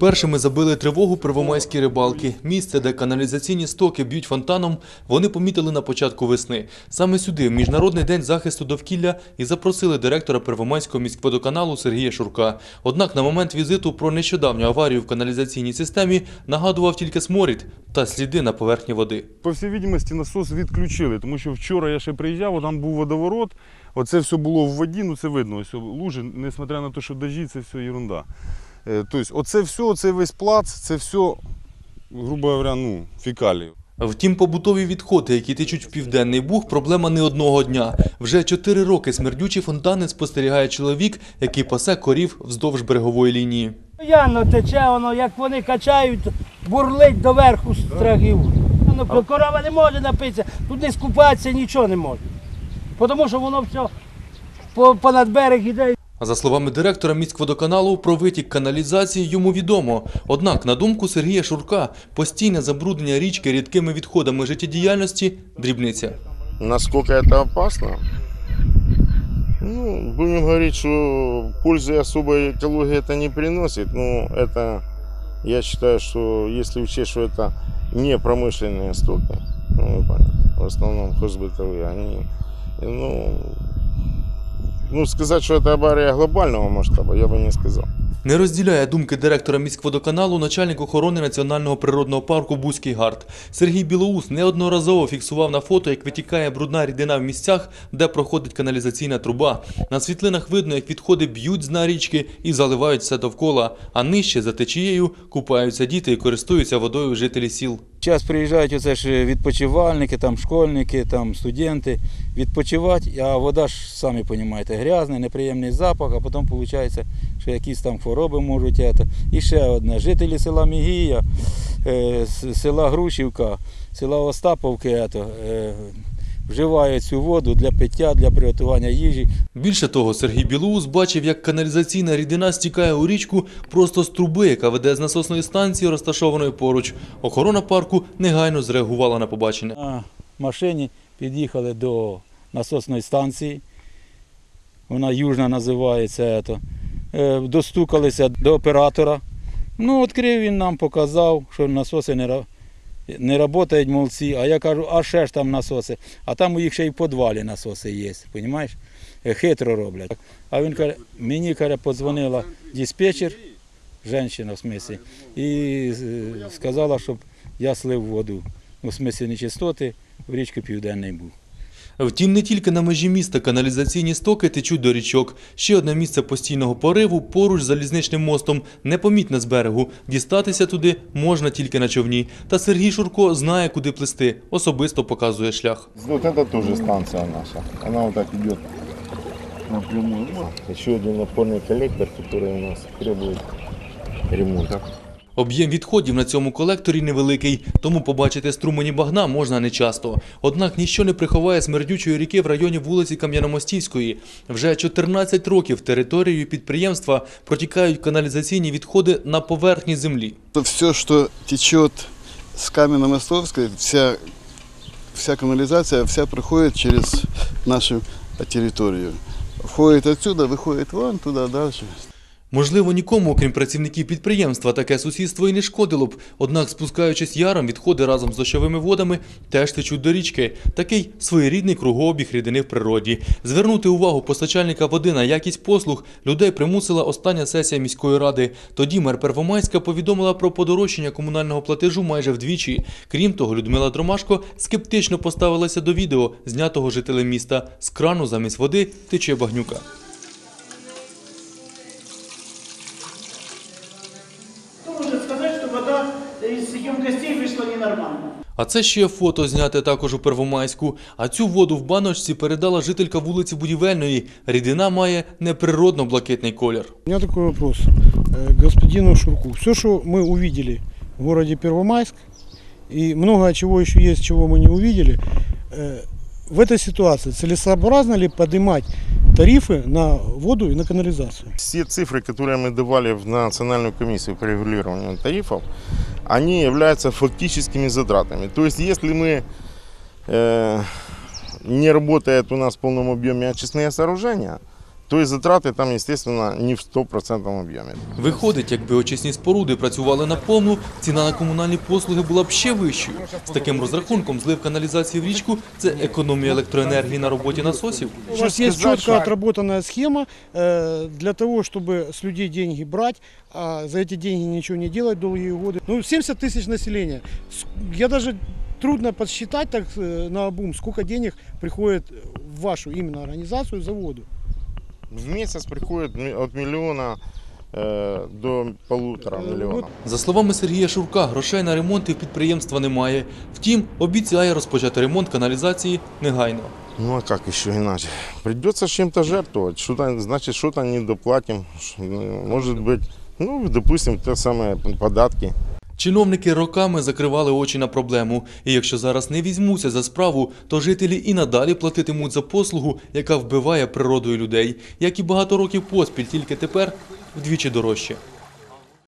Першими забили тривогу первомайські рибалки. Місце, де каналізаційні стоки б'ють фонтаном, вони помітили на початку весни. Саме сюди, в Міжнародний день захисту довкілля, і запросили директора Первомайського міськводоканалу Сергія Шурка. Однак на момент візиту про нещодавню аварію в каналізаційній системі нагадував тільки сморід та сліди на поверхні води. По всій відомості, насос відключили, тому що вчора я ще приїжджав, там був водоворот, оце все було в воді, ну це видно, ось лужи, несмотря на те, що дожді, це все ерунда. Е, Тобто, оце все, оце весь плац, це все, грубо говоря, ну, фекалії. Втім, побутові відходи, які течуть в південний буг, проблема не одного дня. Вже чотири роки смердючі фонтани спостерігає чоловік, який пасе корів вздовж берегової лінії. Яно тече, воно, як вони качають, бурлить доверху страхів. Ну, корова не може напитися, тут не скупатися, нічого не може. Тому що воно все понад берег іде. А за словами директора міськводоканалу, про витік каналізації йому відомо. Однак, на думку Сергія Шурка, постійне забруднення річки рідкими відходами життєдіяльності – дрібниця. Насколько это опасно? Ну, будем говорить, что пользы особой экологии это не приносит. Но это, я считаю, что если учесть, что это не промышленные стоки, ну, вы поняли, в основном хозбытовые, они, ну, ну, сказать, что это авария глобального масштаба, я бы не сказал. Не розділяє думки директора міськводоканалу начальник охорони Національного природного парку Бузький Гард. Сергій Білоус неодноразово фіксував на фото, як витікає брудна рідина в місцях, де проходить каналізаційна труба. На світлинах видно, як відходи б'ють з дна річки і заливають все довкола, а нижче за течією купаються діти і користуються водою жителі сіл. Час приїжджають оце ж відпочивальники, там школьники, там студенти відпочивати, а вода ж, самі розумієте, грязна, неприємний запах, а потім виходить, що якісь там хвороби можуть. І ще одне. Жителі села Мігія, е, села Грушівка, села Остаповки е, цю воду для пиття, для приготування їжі. Більше того, Сергій Білоус бачив, як каналізаційна рідина стікає у річку просто з труби, яка веде з насосної станції, розташованої поруч. Охорона парку негайно зреагувала на побачене. На машині під'їхали до насосної станції. Вона южна називається. ето. Е, Достукалися до оператора. Ну, відкрив він нам, показав, що насоси не, не працюють молодці. А я кажу, а ще ж там насоси. А там у їх ще й в підвалі насоси є, розумієш? Хитро роблять. А він каже, мені каже, подзвонила диспетчер, жінка в смислі, і е, сказала, щоб я слив воду у смислі нечистоти в річку Південний Буг. Втім, не тільки на межі міста каналізаційні стоки течуть до річок. Ще одне місце постійного пориву поруч з залізничним мостом, непомітне з берегу. Дістатися туди можна тільки на човні. Та Сергій Шурко знає, куди плисти. Особисто показує шлях. Вот это тоже станция наша. Она вот так идет напрямую. Еще один напорный коллектор, который у нас требует ремонта. Об'єм відходів на цьому колекторі невеликий, тому побачити струмені багна можна нечасто. Однак ніщо не приховає смердючої ріки в районі вулиці Кам'яномостівської. Вже 14 років територією підприємства протікають каналізаційні відходи на поверхні землі. Все, что течет с Каменно-Мостовской, вся, вся канализация, вся проходит через нашу территорию. Входит отсюда, выходит вон туда дальше. Можливо, нікому, окрім працівників підприємства, таке сусідство і не шкодило б. Однак, спускаючись яром, відходи разом з дощовими водами теж течуть до річки. Такий своєрідний кругообіг рідини в природі. Звернути увагу постачальника води на якість послуг людей примусила остання сесія міської ради. Тоді мер Первомайська повідомила про подорожчання комунального платежу майже вдвічі. Крім того, Людмила Дромашко скептично поставилася до відео, знятого жителем міста. З крану замість води тече багнюка. А це ще фото зняте також у Первомайську. А цю воду в баночці передала жителька вулиці Будівельної. Рідина має неприродно блакитний колір. У меня такой вопрос э, господину Шурку. Все, что мы увидели в городе Первомайск, и много чего еще есть, чего мы не увидели, э, в этой ситуации целесообразно ли поднимать тарифы на воду и на канализацию? Все цифры, которые мы давали в Национальную комиссию по регулированию тарифов, они являются фактическими затратами. То есть, если мы э, не работает у нас в полном объеме очистные сооружения, то есть затраты там, естественно, не в стопроцентном объеме. Виходить, якби очисні споруди працювали наповну, ціна на комунальні послуги була б ще вищою. З таким розрахунком злив каналізації в річку – це економія електроенергії на роботі насосів. У вас есть четко отработанная схема э, для того, чтобы с людей деньги брать, а за эти деньги ничего не делать долгие годы. Ну, 70 тысяч населения. С- Я даже трудно подсчитать так э, на обум, сколько денег приходит в вашу именно организацию за воду. В месяц приходит ми- от миллиона э, до полутора миллиона. За словами Сергія Шурка, грошей на ремонти в підприємства немає. Втім, обіцяє розпочати ремонт каналізації негайно. Ну а как еще иначе? Придется чем-то жертвовать. Что-то, значит, что-то не доплатим. Ш- ну, Может быть, ну, допустим, те самые податки. Чиновники роками закривали очі на проблему, і якщо зараз не візьмуться за справу, то жителі і надалі платитимуть за послугу, яка вбиває природою людей, як і багато років поспіль, тільки тепер вдвічі дорожче.